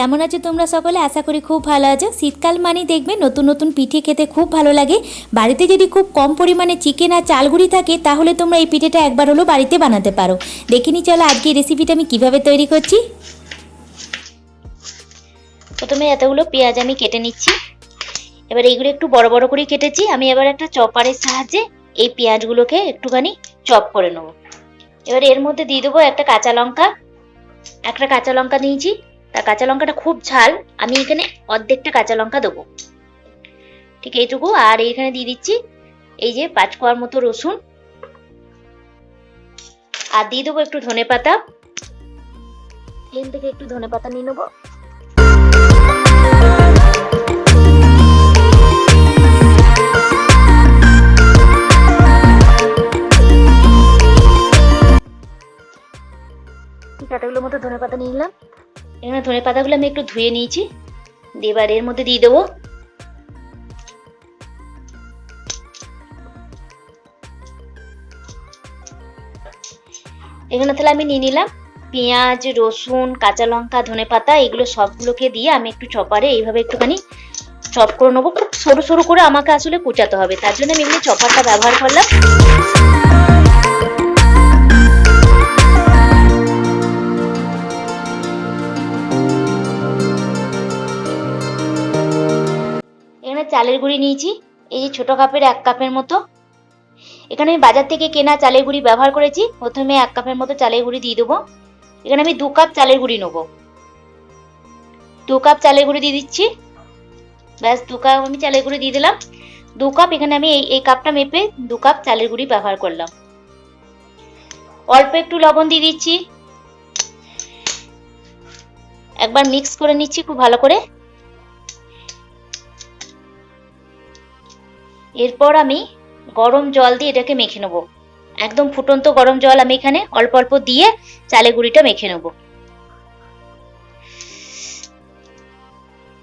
কেমন আছো তোমরা সকলে? আশা করি খুব ভালো আছো। শীতকাল মানেই দেখবে নতুন নতুন পিঠে খেতে খুব ভালো লাগে। বাড়িতে যদি খুব কম পরিমাণে চিকেন আর চালগুড়ি থাকে, তাহলে তোমরা এই পিঠেটা একবার হলেও বাড়িতে বানাতে পারো। দেখিনি চলো আজকে রেসিপিটা আমি কীভাবে তৈরি করছি। প্রথমে এতগুলো পেঁয়াজ আমি কেটে নিচ্ছি। এবার এইগুলো একটু বড় বড় করে কেটেছি। আমি এবার একটা চপারের সাহায্যে এই পেঁয়াজগুলোকে একটুখানি চপ করে নেব। এবার এর মধ্যে দিয়ে দেবো একটা কাঁচা লঙ্কা। একটা কাঁচা লঙ্কা নিয়েছি। তা কাঁচা লঙ্কাটা খুব ঝাল, আমি এখানে অর্ধেকটা কাঁচা লঙ্কা দেবো। ঠিক এইটুকু আর এখানে দিয়ে দিচ্ছি এই যে পাঁচ কোয়ার মতো রসুন। আর দিয়ে দেবো একটু ধনে পাতা এখান থেকে একটু ধনে পাতা নিয়ে নেব। এখানে ধনে পাতাগুলো আমি একটু ধুয়ে নিয়েছি। এবার এর মধ্যে দিয়ে দেবো। এখানে তাহলে আমি নিয়ে নিলাম পেঁয়াজ, রসুন, কাঁচা লঙ্কা, ধনে পাতা, এগুলো সবগুলোকে দিয়ে আমি একটু চপারে এইভাবে একটুখানি চপ করে নেব। খুব সরু সরু করে আমাকে আসলে কুচাতে হবে, তার জন্য আমি এমনি চপারটা ব্যবহার করলাম। গুঁড়ি নিয়েছি। এই যে ছোট কাপের এক কাপের মতো। এখানে আমি বাজার থেকে কেনা চালের গুঁড়ি ব্যবহার করেছি। প্রথমে এক কাপের মতো চালের গুঁড়ি দিয়ে দেবো। এখানে আমি দু কাপ চালের গুঁড়ি নেব। দু কাপ চালের গুঁড়ি দিয়ে দিচ্ছি। ব্যাস, দু কাপ আমি চালের গুঁড়ি দিয়ে দিলাম। দু কাপ এখানে আমি এই এই কাপটা মেপে দু কাপ চালের গুঁড়ি ব্যবহার করলাম। অল্প একটু লবণ দিয়ে দিচ্ছি। একবার মিক্স করে নিচ্ছি খুব ভালো করে। এরপর আমি গরম জল দিয়ে এটাকে মেখে নেব। একদম ফুটন্ত গরম জল আমি এখানে অল্প অল্প দিয়ে চালে গুঁড়িটা মেখে নেব।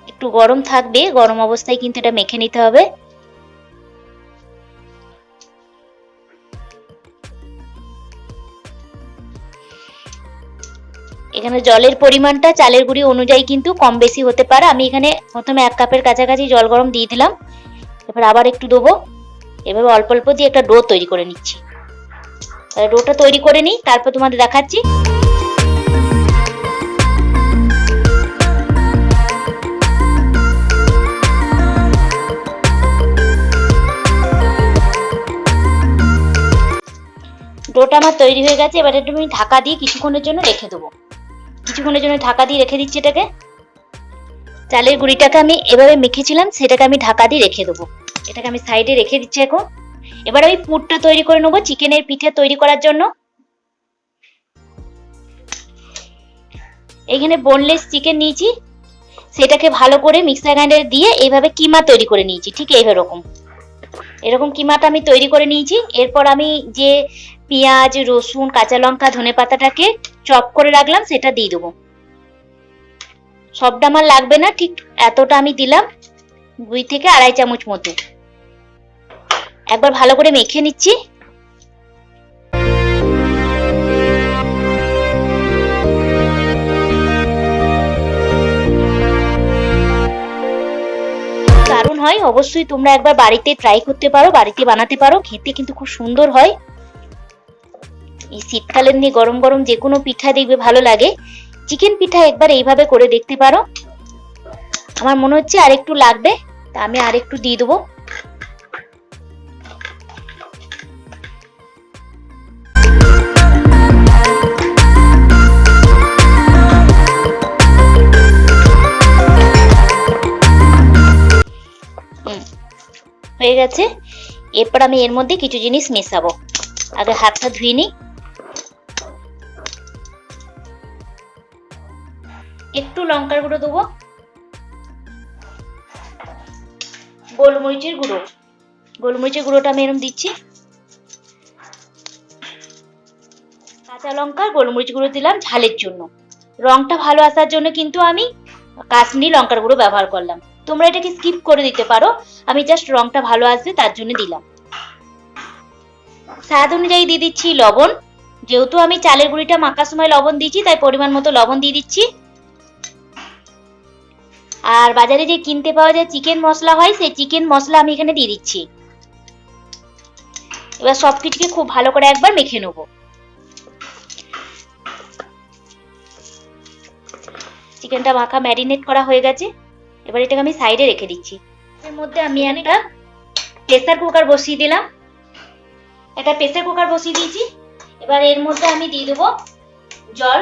একটু গরম থাকবে, গরম অবস্থায় কিন্তু এটা মেখে নিতে হবে। এখানে জলের পরিমাণটা চালের গুঁড়ি অনুযায়ী কিন্তু কম বেশি হতে পারে। আমি এখানে প্রথমে এক কাপের কাছাকাছি জল গরম দিয়ে দিলাম। এবার আবার একটু দেবো। এভাবে অল্প অল্প দিয়ে একটা ডো তৈরি করে নিচ্ছি। ডোটা তৈরি করে নিই, তারপর তোমাদের দেখাচ্ছি। ডোটা আমার তৈরি হয়ে গেছে, এবার একটু আমি ঢাকা দিয়ে কিছুক্ষণের জন্য রেখে দেবো। কিছুক্ষণের জন্য ঢাকা দিয়ে রেখে দিচ্ছি এটাকে। চালের গুঁড়িটাকে আমি এভাবে মেখেছিলাম, সেটাকে আমি ঢাকা দিয়ে রেখে দেবো। এটাকে আমি সাইডে রেখে দিচ্ছি এখন। এবার আমি পুরটা তৈরি করে নেব, চিকেনের পিঠে তৈরি করার জন্য। এখানে বোনলেস চিকেন নিয়েছি, সেটাকে ভালো করে মিক্সার গ্রাইন্ডারে দিয়ে এইভাবে কিমা তৈরি করে নিয়েছি, ঠিক এইরকম। এরকম কিমাটা আমি তৈরি করে নিয়েছি। এরপর আমি যে পেঁয়াজ, রসুন, কাঁচা লঙ্কা ধনে পাতাটাকে চপ করে রাখলাম, সেটা দিয়ে দেবো। সবটা আমার লাগবে না, ঠিক এতটা আমি দিলাম দুই থেকে আড়াই চামচ মতো। একবার ভালো করে মেখে নিচ্ছি। দারুণ হয়, অবশ্যই তোমরা একবার বাড়িতে ট্রাই করতে পারো, বাড়িতে বানাতে পারো, খেতে কিন্তু খুব সুন্দর হয়। এই শীতকালের নিয়ে গরম গরম যে কোনো পিঠা দেখবে ভালো লাগে। চিকেন পিঠা একবার এইভাবে করে দেখতে পারো। আমার মনে হচ্ছে আর একটু লাগবে, তা আমি আরেকটু দিয়ে দেবো। হয়ে গেছে। এরপর আমি এর মধ্যে কিছু জিনিস মেশাবো। আগে হাতটা ধুয়ে নিই। একটু লঙ্কার গুঁড়ো দেবো। গোলমরিচের গুঁড়ো। গোলমরিচের গুঁড়োটা আমি এরকম দিচ্ছি। কাঁচা লঙ্কা, গোলমরিচ গুঁড়ো দিলাম ঝালের জন্য। রংটা ভালো আসার জন্য কিন্তু আমি কাশ্মীরি লঙ্কার গুঁড়ো ব্যবহার করলাম। তোমরা এটাকে স্কিপ করে দিতে পারো। আমি জাস্ট রংটা ভালো আসবে তার জন্য দিলাম। স্বাদ অনুযায়ী দিয়ে দিচ্ছি লবণ। যেহেতু আমি চালের গুঁড়িটা মাখার সময় লবণ দিয়েছি, তাই পরিমাণ মতো লবণ দিয়ে দিচ্ছি। আর বাজারে যে কিনতে পাওয়া যায় চিকেন মশলা হয়, সেই চিকেন মশলা আমি এখানে দিয়ে দিচ্ছি। এবার সব কিছুকে খুব ভালো করে একবার মেখে নেব। চিকেনটা মাখা ম্যারিনেট করা হয়ে গেছে। এবার এটাকে আমি সাইডে রেখে দিচ্ছি। এর মধ্যে আমি একটা প্রেসার কুকার বসিয়ে দিলাম। একটা প্রেসার কুকার বসিয়ে দিয়েছি। এবার এর মধ্যে আমি দিয়ে দেবো জল।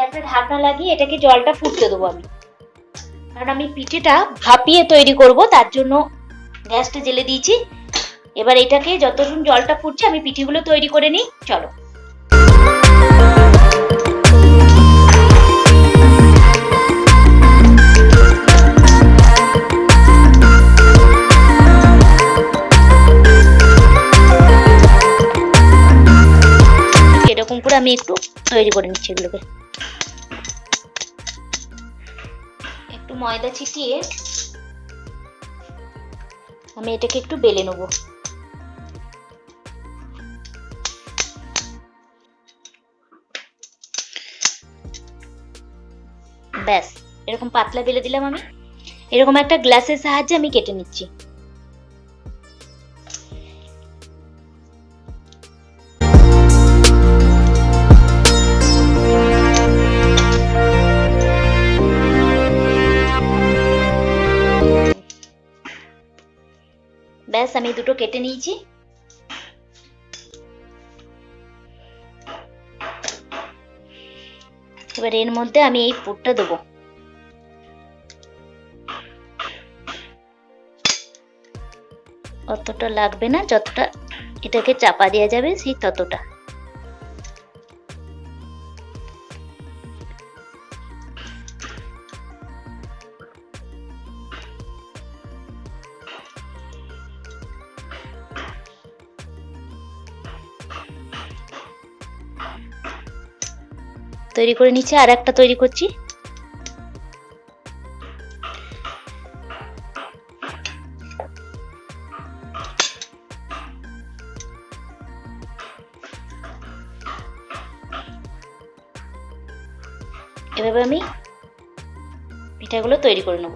একটা ঢাকনা লাগিয়ে এটাকে জলটা ফুটতে দেবো আমি। কারণ আমি পিঠেটা ভাপিয়ে তৈরি করব, তার জন্য গ্যাসটা জেলে দিয়েছি। এবার এটাকে যতক্ষণ জলটা ফুটছে, আমি পিঠেগুলো তৈরি করে নিই। চলো। একটু তৈরি করে নিচ্ছি এগুলোকে। একটু ময়দা ছিটিয়ে আমি এটাকে একটু বেলে নেব। ব্যাস, এরকম পাতলা বেলে দিলাম আমি। এরকম একটা গ্লাসের সাহায্যে আমি কেটে নিচ্ছি। দুটো কেটে নিয়েছি। এবার এর মধ্যে আমি এই পুরটা দেবো। অতটা লাগবে না, যতটা এটাকে চাপা দেওয়া যাবে, সেই ততটা। তৈরি করে নিচ্ছি আর একটা তৈরি করছি। এভাবে আমি পিঠাগুলো তৈরি করে নেব।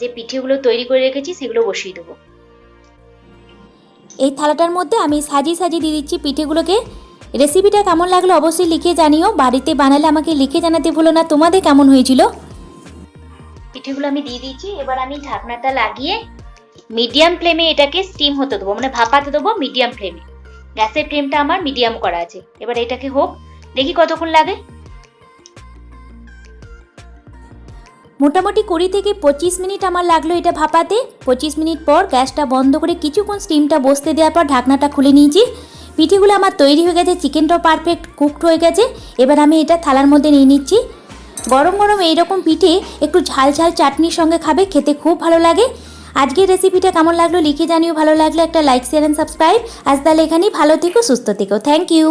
যে পিঠেগুলো তৈরি করে রেখেছি সেগুলো বসিয়ে দেবো। এই থালাটার মধ্যে আমি সাজিয়ে সাজিয়ে দিয়ে দিচ্ছি পিঠেগুলোকে। রেসিপিটা কেমন লাগল অবশ্যই লিখে জানিও। বাড়িতে বানালে আমাকে লিখে জানাতে ভুলো না। তোমাদের কেমন হয়েছিল? পিঠেগুলো আমি দিয়ে দিয়েছি। এবার আমি ঢাকনাটা লাগিয়ে মিডিয়াম ফ্লেমে এটাকে স্টিম হতে দেবো। মানে ভাপাতে দেবো মিডিয়াম ফ্লেমে গ্যাসের ফ্লেমটা আমার মিডিয়াম করা আছে। এবার এটাকে হোক। দেখি কতক্ষণ লাগে। মোটামুটি কুড়ি থেকে পঁচিশ মিনিট আমার লাগল এটা ভাপাতে। পঁচিশ মিনিট পর গ্যাসটা বন্ধ করে কিছুক্ষণ স্টিমটা বসতে দেওয়ার পর ঢাকনাটা খুলে নিয়েছি। পিঠেগুলো আমার তৈরি হয়ে গেছে, চিকেনটাও পারফেক্ট কুকড হয়ে গেছে। এবার আমি এটা থালার মধ্যে নিয়ে নিচ্ছি। গরম গরম এইরকম পিঠে একটু ঝাল ঝাল চাটনির সঙ্গে খাবে, খেতে খুব ভালো লাগে। আজকের রেসিপিটা কেমন লাগল লিখে জানিও, ভালো লাগল একটা লাইক শেয়ার অ্যান্ড সাবস্ক্রাইব আজ তাহলে এখানেই ভালো থেকো, সুস্থ থেকো। Thank you